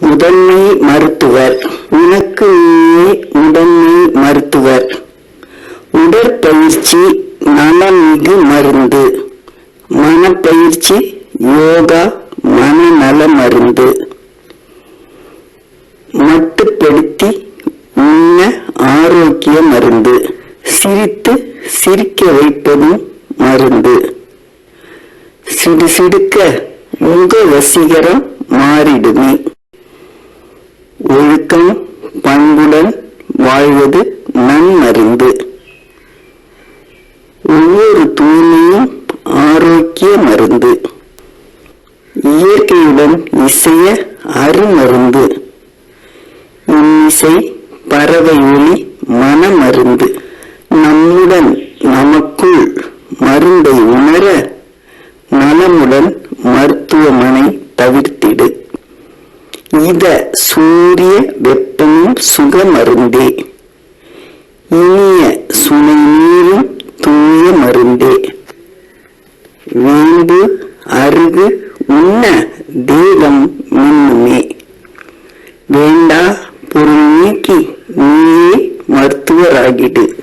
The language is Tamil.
முதன்மை மருத்துவர். உனக்கு நீயே முதன்மை மருத்துவர். உடற்பயிற்சி நலமிகு மருந்து. மனப்பயிற்சி யோகா மனநல மருந்து. மட்டுப்படுத்தி உண்ண ஆரோக்கிய மருந்து. சிரித்து சிரிக்க வைப்பதும் மருந்து. சிடு சிடுக்க உங்க வசீகரம் மாறிடுமே. ஒழுக்கம் பண்புடன் வாழ்வது நன்மறிந்து. ஒவ்வொரு தூய்மையும் ஆரோக்கிய மருந்து. இயற்கையுடன் இசைய அருமருந்து இன்னிசை பறவை ஒளி மனமருந்து. இத சூரிய வெப்பமும் சுகமருந்தே. இனிய சுனை நீரும் தூய மருந்தே. வேம்பு அருகு உண்ண தேகம் மின்னுமே. வேண்டா பொருள் நீக்கி நீயே மருத்துவராகிடு.